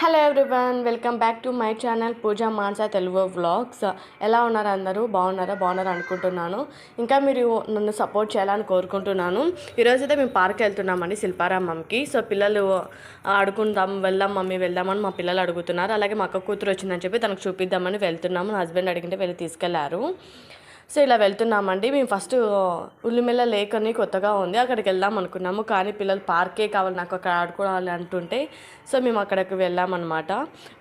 Hello everyone welcome back to my channel Pooja Mansa Telugu vlogs ఎలా ఉన్నారు అందరూ? బాగున్నారా? బాగున్నారు అనుకుంటున్నాను. ఇంకా మీరు నన్ను సపోర్ట్ చేయాలని కోరుకుంటున్నాను. ఈరోజు అయితే మేము పార్క్ వెళ్తున్నామండి శిల్పారామంకి సో పిల్లలు ఆడుకుందాం వెళ్దాం మమ్మీ వెళ్దామని మా పిల్లలు అడుగుతున్నారు. అలాగే మా అక్క కూతురు వచ్చిందని చెప్పి తనకు చూపిద్దామని వెళ్తున్నాము. నా హస్బెండ్ అడిగితే వెళ్ళి తీసుకెళ్ళారు. సో ఇలా వెళ్తున్నామండి. మేము ఫస్ట్ ఉల్లిమెల్ల లేక్ అని కొత్తగా ఉంది. అక్కడికి వెళ్దాం అనుకున్నాము. కానీ పిల్లలు పార్కే కావాలి నాకు అక్కడ ఆడుకోవాలి అంటుంటే. సో మేము అక్కడికి వెళ్ళామన్నమాట.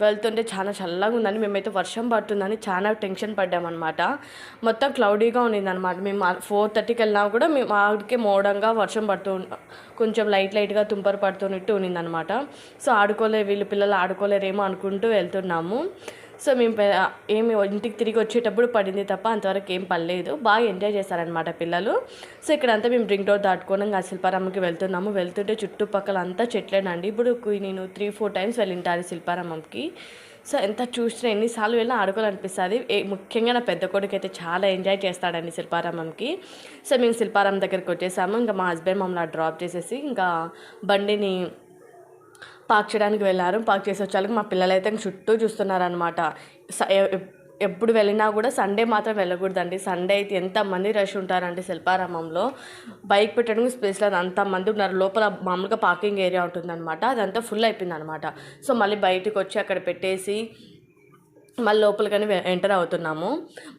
వెళ్తుంటే చాలా చల్లగా ఉందని మేమైతే వర్షం పడుతుందని చాలా టెన్షన్ పడ్డామన్నమాట. మొత్తం క్లౌడీగా ఉండిందనమాట మేము ఫోర్ థర్టీకి వెళ్ళినా కూడా మేము ఆడికే మోడంగా వర్షం పడుతూ కొంచెం లైట్ లైట్గా తుంపరు పడుతున్నట్టు ఉన్నిందనమాట సో ఆడుకోలే వీళ్ళు పిల్లలు ఆడుకోలేరేమో అనుకుంటూ వెళ్తున్నాము. సో మేము ఏమి ఇంటికి తిరిగి వచ్చేటప్పుడు పడింది తప్ప అంతవరకు ఏం పడలేదు. బాగా ఎంజాయ్ చేశారనమాట పిల్లలు. సో ఇక్కడంతా మేము డ్రింక్ డోర్ దాటుకోవడం శిల్పారామంకి వెళ్తున్నాము. వెళ్తుంటే చుట్టుపక్కల అంతా చెట్లేనండి. ఇప్పుడు నేను త్రీ ఫోర్ టైమ్స్ వెళ్ళింటారు శిల్పారామంకి. సో ఎంత చూసినా ఎన్నిసార్లు వెళ్ళినా ఆడుకోవాలనిపిస్తుంది. ముఖ్యంగా నా పెద్ద కొడుకు అయితే చాలా ఎంజాయ్ చేస్తాడండి శిల్పారామంకి. సో మేము శిల్పారామం దగ్గరికి వచ్చేసాము. ఇంకా మా హస్బెండ్ మమ్మల్ని డ్రాప్ చేసేసి ఇంకా బండిని పార్క్ చేయడానికి వెళ్ళారు. పార్క్ చేసి వచ్చాక మా పిల్లలు అయితే చుట్టూ చూస్తున్నారనమాట ఎప్పుడు వెళ్ళినా కూడా సండే మాత్రం వెళ్ళకూడదండి. సండే అయితే ఎంతమంది రష్ ఉంటారండి శిల్పారామంలో. బైక్ పెట్టడానికి స్పేస్ లేదు అంతమంది ఉన్నారు. లోపల మామూలుగా పార్కింగ్ ఏరియా ఉంటుందన్నమాట. అదంతా ఫుల్ అయిపోయింది అనమాట సో మళ్ళీ బయటకు వచ్చి అక్కడ పెట్టేసి మళ్ళీ లోపలికని ఎంటర్ అవుతున్నాము.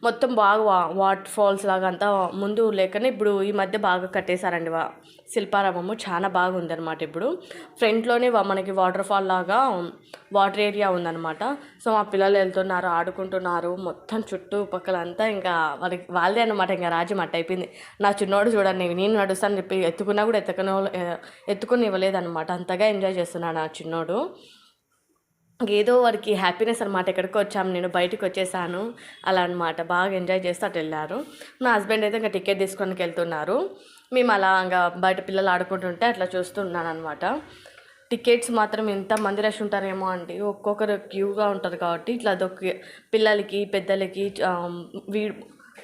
మొత్తం బాగా వా వాటర్ ఫాల్స్ లాగా అంతా ముందు లేకనే ఇప్పుడు ఈ మధ్య బాగా కట్టేశారండి వా శిల్పారామము. చాలా బాగుందనమాట ఇప్పుడు. ఫ్రంట్లోనే మనకి వాటర్ ఫాల్ లాగా వాటర్ ఏరియా ఉందనమాట సో మా పిల్లలు వెళ్తున్నారు ఆడుకుంటున్నారు. మొత్తం చుట్టుపక్కల అంతా ఇంకా వాళ్ళకి వాళ్ళదే అనమాట ఇంకా రాజ్యం అట్ట అయిపోయింది. నా చిన్నోడు చూడండి నేను నడుస్తాను చెప్పి ఎత్తుకున్నా కూడా ఎత్తుకునే ఎత్తుకుని ఇవ్వలేదనమాట అంతగా ఎంజాయ్ చేస్తున్నాడు నా చిన్నోడు. ఏదో వాడికి హ్యాపీనెస్ అనమాట ఎక్కడికి వచ్చాము నేను బయటకు వచ్చేసాను. అలా అనమాట బాగా ఎంజాయ్ చేస్తూ అటు వెళ్ళారు. నా హస్బెండ్ అయితే ఇంకా టికెట్ తీసుకొని వెళ్తున్నారు. మేము అలా ఇంకా బయట పిల్లలు ఆడుకుంటుంటే అట్లా చూస్తున్నాను అనమాట టికెట్స్ మాత్రం ఎంత మంది రష్ ఉంటారేమో అండి. ఒక్కొక్కరు క్యూగా ఉంటారు కాబట్టి ఇట్లా అదొక పిల్లలకి పెద్దలకి వీ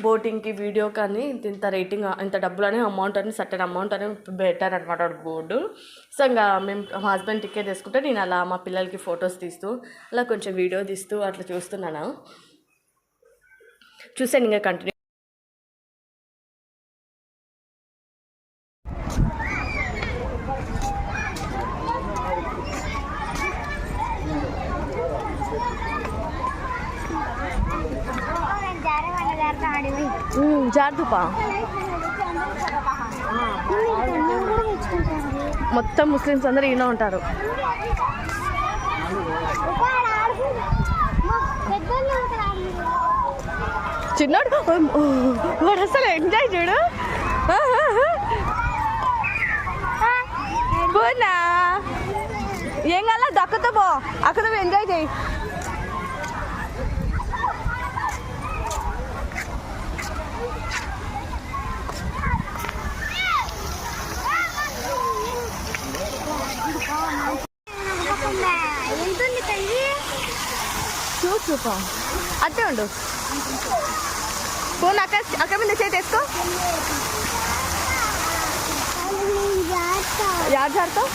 బోటింగ్కి వీడియో కానీ ఇంత ఇంత రేటింగ్ ఇంత డబ్బులు అని అమౌంట్ అని సర్టెన్ అమౌంట్ అని పెట్టారు అనమాట బోర్డు. సో ఇంకా మేము మా హస్బెండ్ టికెట్ తీసుకుంటే నేను అలా మా పిల్లలకి ఫొటోస్ తీస్తూ అలా కొంచెం వీడియో తీస్తూ అట్లా చూస్తున్నాను. చూసాను ఇంకా కంటిన్యూ వద్దుపా. మొత్తం ముస్లిమ్స్ అందరూ ఈయన ఉంటారు. చిన్నోడు? వాడు అసలు ఎంజాయ్ చూడు పోనా? ఏం కాల దక్కతో పో. అక్కడ ఎంజాయ్ చేయి. చూపా అట్టే ఉండు. ఫోన్ అక్క అక్క మీద చేతి వేసుకో యాడ్ జారుతావు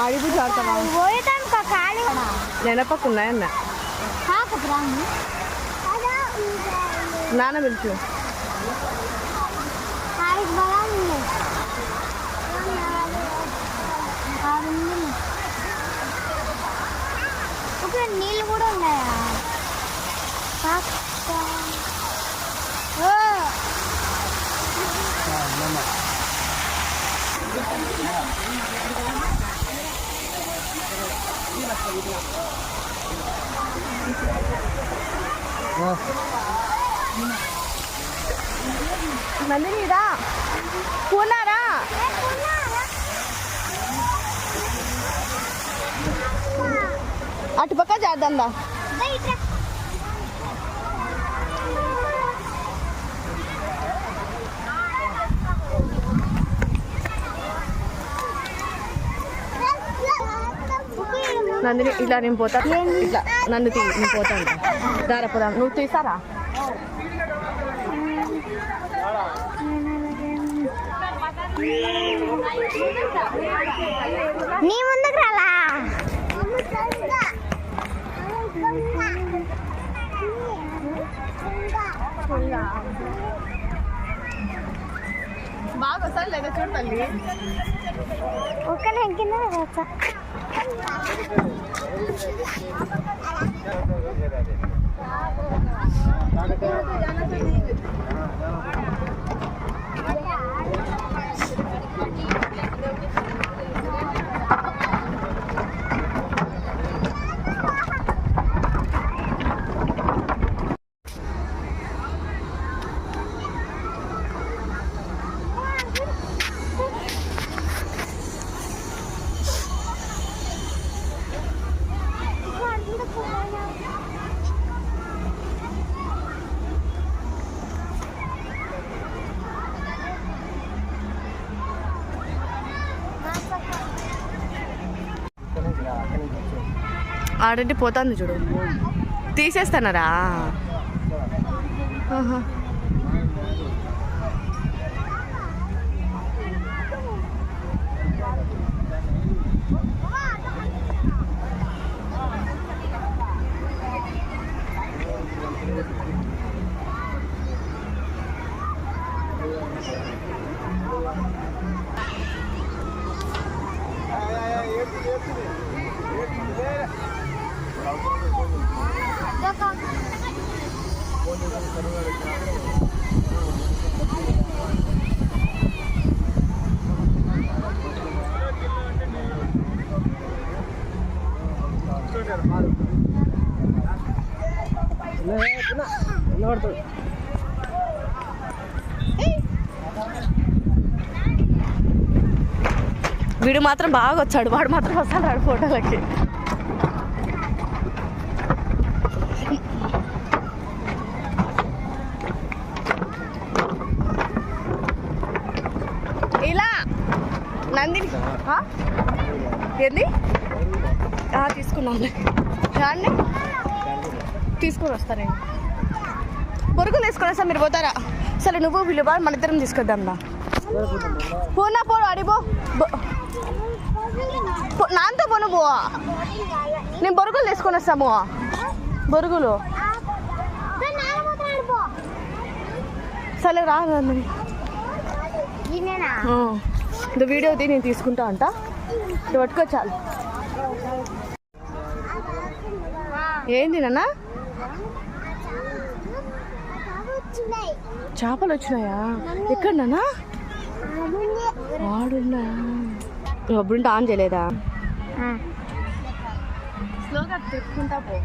ఆడిపు జారుతావా పోయేదానికి ఉన్నాయన్న నాన్న పిలుచు. ఆడికి బలాలు ఉన్నాయి ఆడు ఉంది. ఒక నీళ్ళు కూడా ఉన్నాయా కాక. ఓ అటుపక్క చేద్దాందా బయట నందిని ఇలా నేను పోతా. ఇట్లా నన్ను తీ నేను పోతాను దారా పోదా నువ్వు తీసారా? నీ ముందుకు రాలా? బాగా వస్తాను లేదా చూడు తల్లి ఒక కింద ఆడంటే పోతుంది చూడు తీసేస్తానరా ఆహా. వీడు మాత్రం బాగా వచ్చాడు వాడు మాత్రం వస్తాడు వాడు ఫోటోలకి ఇలా నందిని ఆ? ఏంది? ఆ, తీసుకున్నాంలే రాండి తీసుకొని వస్తానండి పొరుగులు తీసుకొని వస్తా మీరు పోతారా? సరే నువ్వు విలువ మన ఇద్దరం తీసుకొద్దాం రా. పోనా పో అడిపో నాంతో పోను పో. నేను బొరుగులు తీసుకొని వస్తాము బొరుగులు. సరే రా నందిని ఈయనేనా? ఇది వీడియో తీ నేను తీసుకుంటా అంట. ఇది పట్టుకో చాలు ఏంది నాన్న? చేపలు వచ్చినాయా? ఎక్కడ నాన్న? వాడున్నా అప్పుడుంటే ఆన్ చేయలేదా? స్లోగా తెచ్చుకుంటా పో.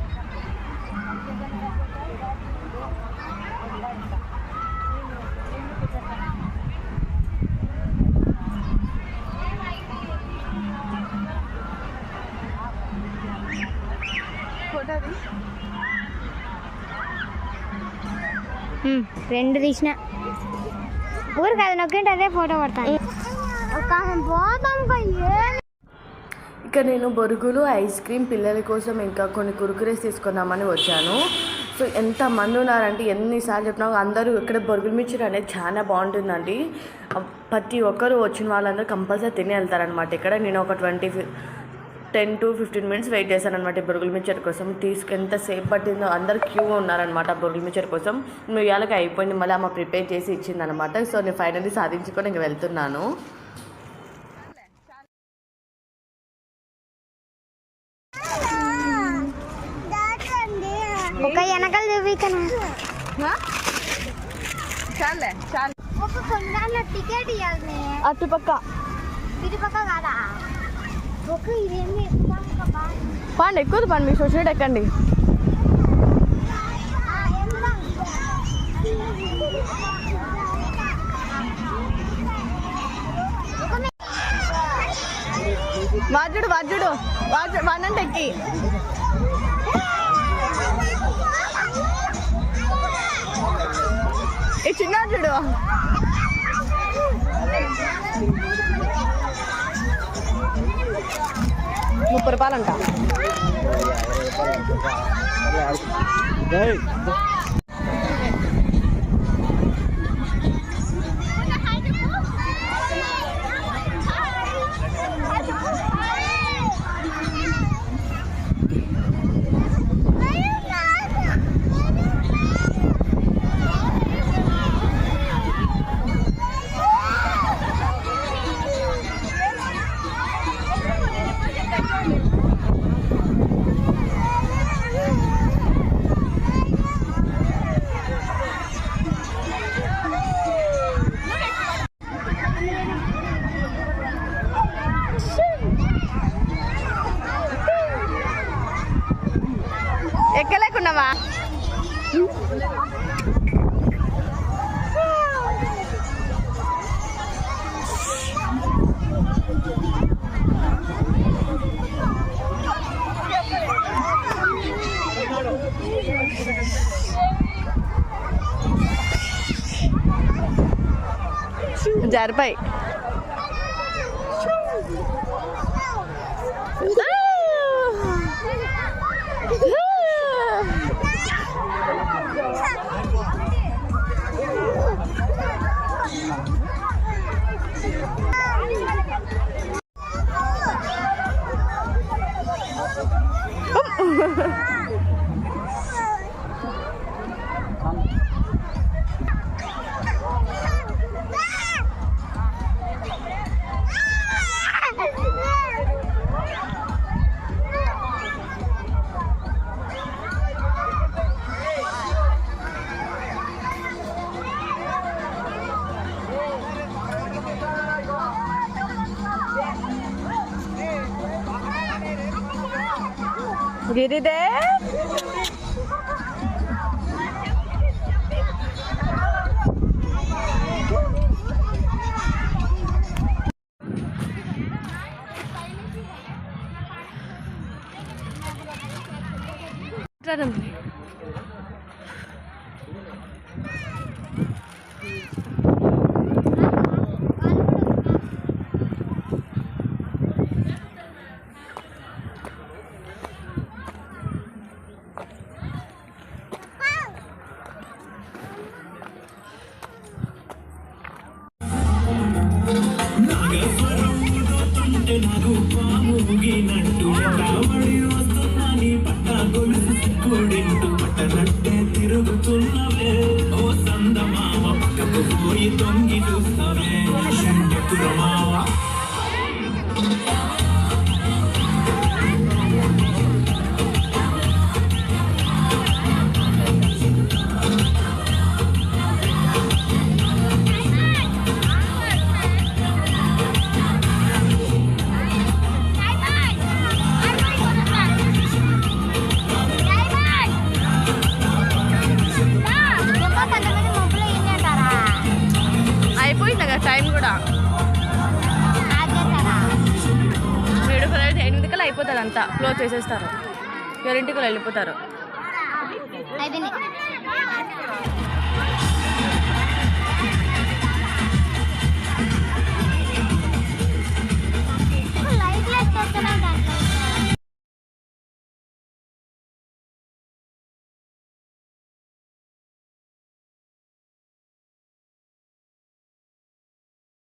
రెండు తీసిన. ఊరు కాదు నొక్కింటే అదే ఫోటో పడతాను ఇక నేను బొరుగులు ఐస్ క్రీమ్ పిల్లల కోసం ఇంకా కొన్ని కురుకురేస్ తీసుకుందామని వచ్చాను. సో ఎంతమంది ఉన్నారంటే ఎన్నిసార్లు చెప్పినా అందరూ ఇక్కడ బొరుగుల మిర్చి అనేది చాలా బాగుంటుందండి. ప్రతి ఒక్కరు వచ్చిన వాళ్ళందరూ కంపల్సరీ తిని వెళ్తారనమాట ఇక్కడ నేను ఒక twenty ten to fifteen minutes wait చేశాను అనమాట బొరుగుల మిక్చర్ కోసం. తీసుకు ఎంతసేపు పట్టిందో అందరు క్యూ ఉన్నారనమాట బొరుగుల మిక్చర్ కోసం. నువ్వు ఇవాళకి అయిపోయింది మళ్ళీ అమ్మ ప్రిపేర్ చేసి ఇచ్చిందనమాట సో నేను ఫైనల్లీ సాధించుకొని ఇంక వెళ్తున్నాను. ఒక వెనకాల చాలే చాలు. ఒక టికెట్ ఇవ్వాలి అటుపక్క. ఇటుపక్క కాదా? పండి ఎక్కువ పండి మీ సొసైటీ ఎక్కండి. వాజుడు వాజుడు వాజు వనంటే ఎక్కి. ఈ చిన్న చూడు. ముప్పై రూపాయలంట. a bike দিদি দে Tadam. జారిపాయి గొలుసు పట్టనట్టే తిరుగుతూ అయిపోతుంది అంతా. క్లోజ్ చేసేస్తారు. ఎవరింటికి వెళ్ళిపోతారు. లైట్